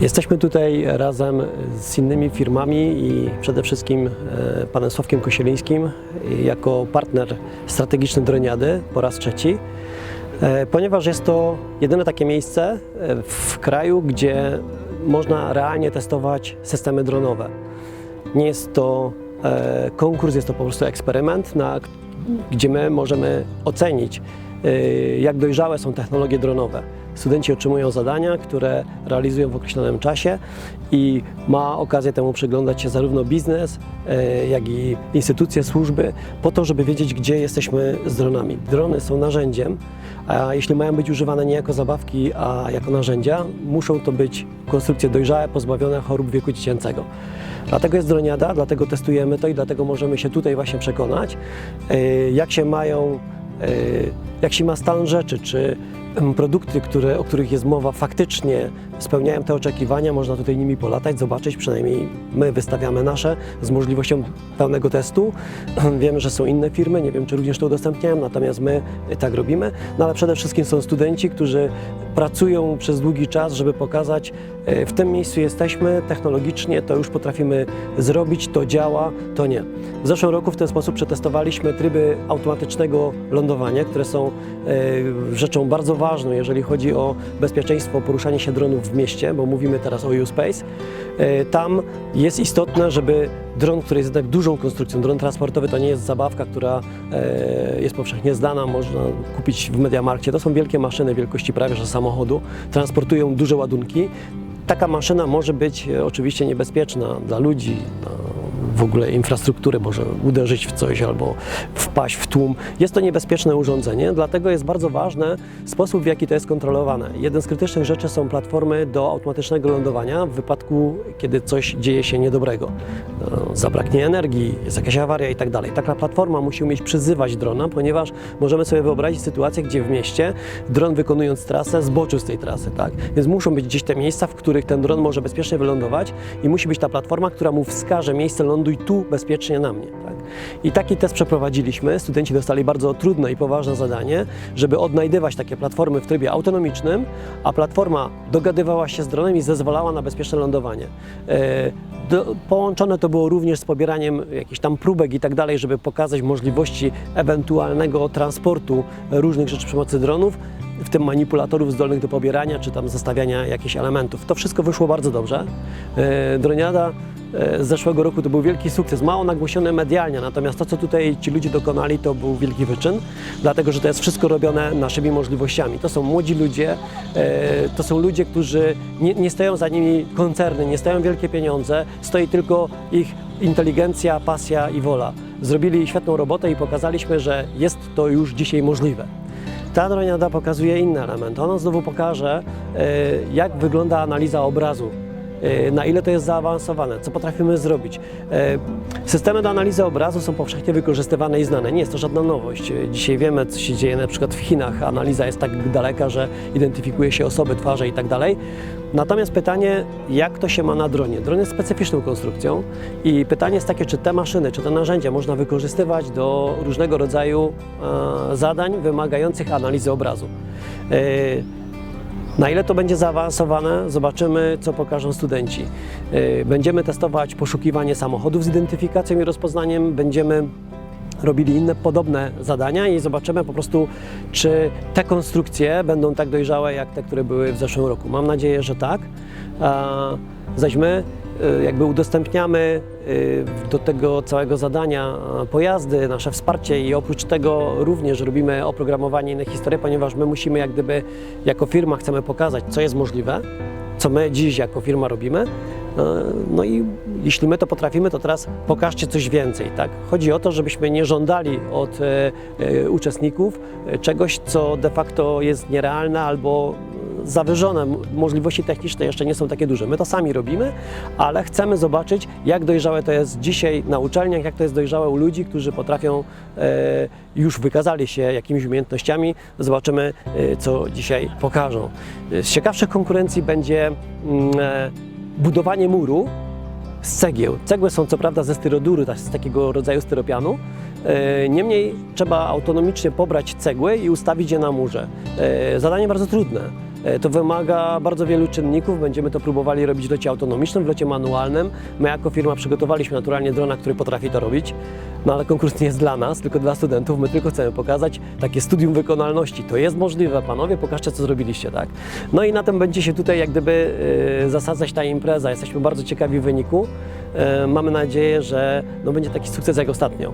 Jesteśmy tutaj razem z innymi firmami i przede wszystkim e, panem Sławkiem Kosielińskim jako partner strategiczny Droniady po raz trzeci, e, ponieważ jest to jedyne takie miejsce e, w kraju, gdzie można realnie testować systemy dronowe. Nie jest to e, konkurs, jest to po prostu eksperyment, na, gdzie my możemy ocenić, e, jak dojrzałe są technologie dronowe. Studenci otrzymują zadania, które realizują w określonym czasie i ma okazję temu przyglądać się zarówno biznes, e, jak i instytucje, służby, po to, żeby wiedzieć, gdzie jesteśmy z dronami. Drony są narzędziem, a jeśli mają być używane nie jako zabawki, a jako narzędzia, muszą to być konstrukcje dojrzałe, pozbawione chorób wieku dziecięcego. Dlatego jest droniada, dlatego testujemy to i dlatego możemy się tutaj właśnie przekonać, e, jak się mają, jak się ma stan rzeczy, czy produkty, które, o których jest mowa, faktycznie spełniają te oczekiwania, można tutaj nimi polatać, zobaczyć, przynajmniej my wystawiamy nasze z możliwością pełnego testu. Wiemy, że są inne firmy, nie wiem, czy również to udostępniają, natomiast my tak robimy. No ale przede wszystkim są studenci, którzy pracują przez długi czas, żeby pokazać, e, w tym miejscu jesteśmy, technologicznie to już potrafimy zrobić, to działa, to nie. W zeszłym roku w ten sposób przetestowaliśmy tryby automatycznego lądowania, które są e, rzeczą bardzo ważną, jeżeli chodzi o bezpieczeństwo poruszania się dronów w mieście, bo mówimy teraz o U-Space. E, Tam jest istotne, żeby dron, który jest jednak dużą konstrukcją, dron transportowy to nie jest zabawka, która e, jest powszechnie znana, można kupić w Mediamarkcie. To są wielkie maszyny wielkości prawie że samochodu, transportują duże ładunki. Taka maszyna może być e, oczywiście niebezpieczna dla ludzi, dla w ogóle infrastruktury, może uderzyć w coś albo wpaść w tłum. Jest to niebezpieczne urządzenie, dlatego jest bardzo ważny sposób, w jaki to jest kontrolowane. Jeden z krytycznych rzeczy są platformy do automatycznego lądowania w wypadku, kiedy coś dzieje się niedobrego. No, Zabraknie energii, jest jakaś awaria i tak dalej. Taka platforma musi umieć przyzywać drona, ponieważ możemy sobie wyobrazić sytuację, gdzie w mieście dron wykonując trasę zboczył z tej trasy, tak? Więc muszą być gdzieś te miejsca, w których ten dron może bezpiecznie wylądować i musi być ta platforma, która mu wskaże miejsce ląduj tu bezpiecznie na mnie, tak? I taki test przeprowadziliśmy. Studenci dostali bardzo trudne i poważne zadanie, żeby odnajdywać takie platformy w trybie autonomicznym, a platforma dogadywała się z dronem i zezwalała na bezpieczne lądowanie. E, do, połączone to było również z pobieraniem jakichś tam próbek i tak dalej, żeby pokazać możliwości ewentualnego transportu różnych rzeczy przy pomocy dronów, w tym manipulatorów zdolnych do pobierania czy tam zestawiania jakichś elementów. To wszystko wyszło bardzo dobrze. E, Droniada e, z zeszłego roku to był wielki sukces, mało nagłośniony medialnie, natomiast to, co tutaj ci ludzie dokonali, to był wielki wyczyn, dlatego że to jest wszystko robione naszymi możliwościami. To są młodzi ludzie, e, to są ludzie, którzy nie, nie stoją za nimi koncerny, nie stoją wielkie pieniądze, stoi tylko ich inteligencja, pasja i wola. Zrobili świetną robotę i pokazaliśmy, że jest to już dzisiaj możliwe. Ta droniada pokazuje inny element. Ona znowu pokaże, e, jak wygląda analiza obrazu, na ile to jest zaawansowane, co potrafimy zrobić. E, Systemy do analizy obrazu są powszechnie wykorzystywane i znane. Nie jest to żadna nowość. E, Dzisiaj wiemy, co się dzieje na przykład w Chinach. Analiza jest tak daleka, że identyfikuje się osoby, twarze i tak dalej. Natomiast pytanie, jak to się ma na dronie? Dron jest specyficzną konstrukcją i pytanie jest takie, czy te maszyny, czy te narzędzia można wykorzystywać do różnego rodzaju e, zadań wymagających analizy obrazu. Na ile to będzie zaawansowane, zobaczymy, co pokażą studenci. E, Będziemy testować poszukiwanie samochodów z identyfikacją i rozpoznaniem, będziemy robili inne podobne zadania i zobaczymy po prostu, czy te konstrukcje będą tak dojrzałe, jak te, które były w zeszłym roku. Mam nadzieję, że tak. Zaś my jakby udostępniamy e, do tego całego zadania e, pojazdy, nasze wsparcie i oprócz tego również robimy oprogramowanie inne historie, ponieważ my musimy jak gdyby jako firma chcemy pokazać, co jest możliwe, co my dziś jako firma robimy. No i jeśli my to potrafimy, to teraz pokażcie coś więcej. Tak? Chodzi o to, żebyśmy nie żądali od uczestników czegoś, co de facto jest nierealne albo zawyżone. Możliwości techniczne jeszcze nie są takie duże. My to sami robimy, ale chcemy zobaczyć, jak dojrzałe to jest dzisiaj na uczelniach, jak to jest dojrzałe u ludzi, którzy potrafią, e, już wykazali się jakimiś umiejętnościami. Zobaczymy, e, co dzisiaj pokażą. E, Z ciekawszych konkurencji będzie mm, budowanie muru z cegieł. Cegły są co prawda ze styroduru, z takiego rodzaju styropianu, Niemniej trzeba autonomicznie pobrać cegły i ustawić je na murze. Zadanie bardzo trudne. E, To wymaga bardzo wielu czynników. Będziemy to próbowali robić w locie autonomicznym, w locie manualnym. My jako firma przygotowaliśmy naturalnie drona, który potrafi to robić. No ale konkurs nie jest dla nas, tylko dla studentów. My tylko chcemy pokazać takie studium wykonalności. To jest możliwe, panowie, pokażcie co zrobiliście, tak? No i na tym będzie się tutaj jak gdyby e, zasadzać ta impreza. Jesteśmy bardzo ciekawi wyniku. E, Mamy nadzieję, że no, będzie taki sukces jak ostatnio.